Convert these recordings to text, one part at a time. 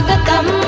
स्वागतम्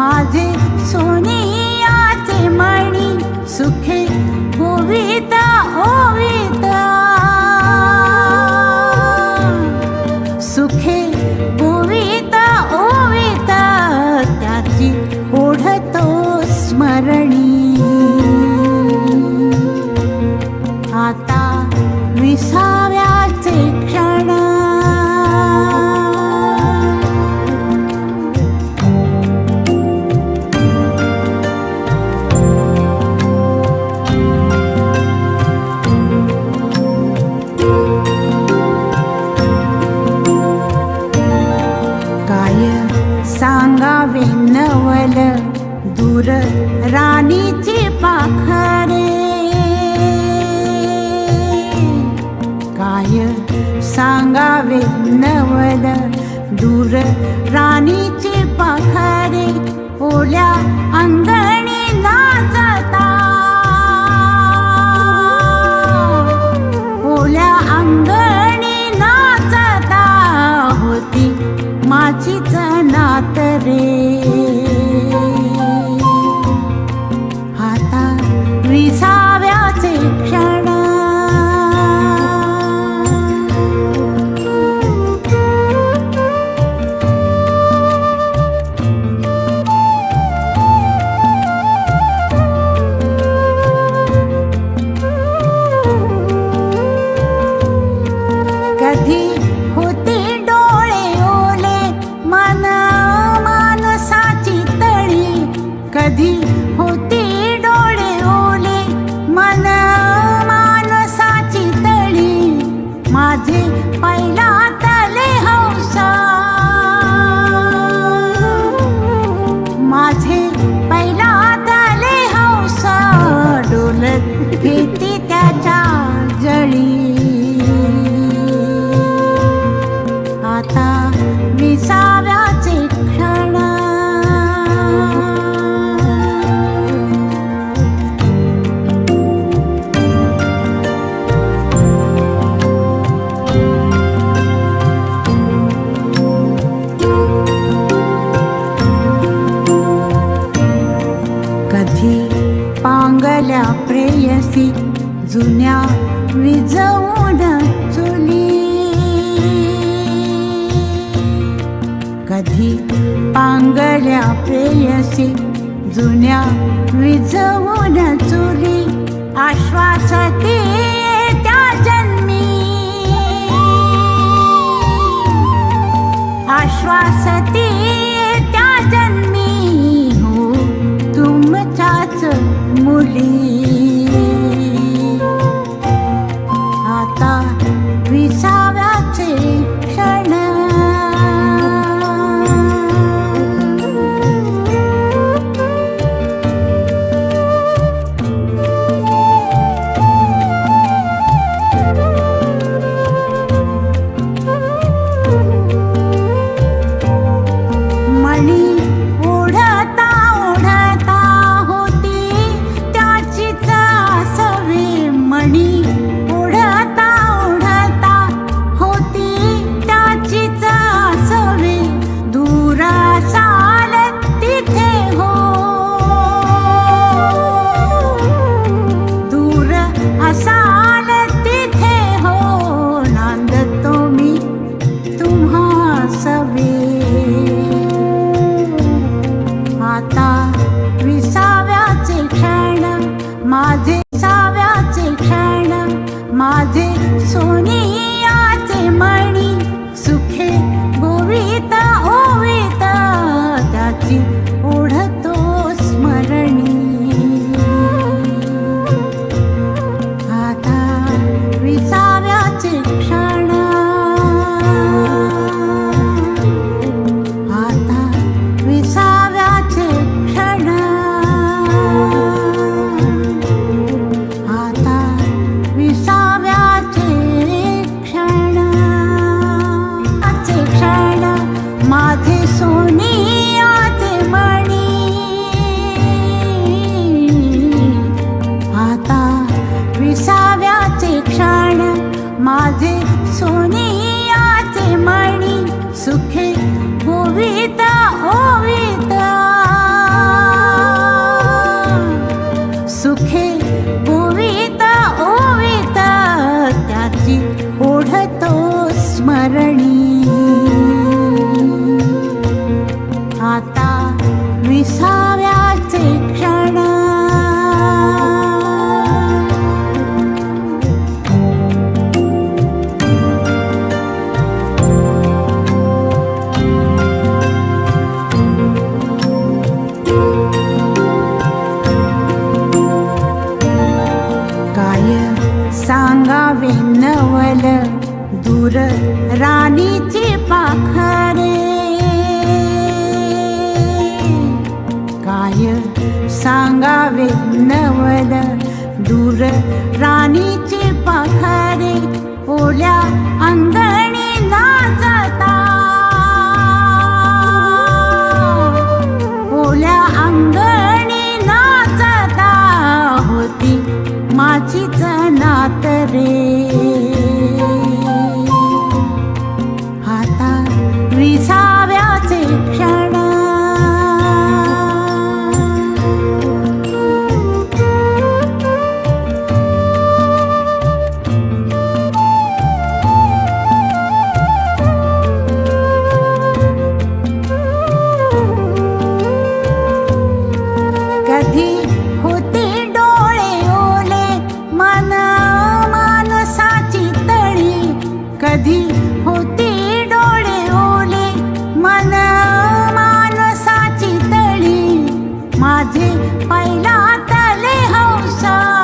माझे सोनियाचे मणी सुखे ودا دور راني वयसी जुन्या विजवून चुली. कधी पांगड्या प्रेयसी जुन्या विजवून चुली. आश्वासती त्या जन्मी. आश्वासती त्या जन्मी हो तुमच्याच मुली. মাঝে सुखी होविता होविता. सुखी होविता होविता. त्याची ओढतो स्मरणी. आता विसाव्या राणीचे पाखरे. काय सांगावे नवल दूर राणीचे पाखरे. ओल्या अंग पैला तले हौसा.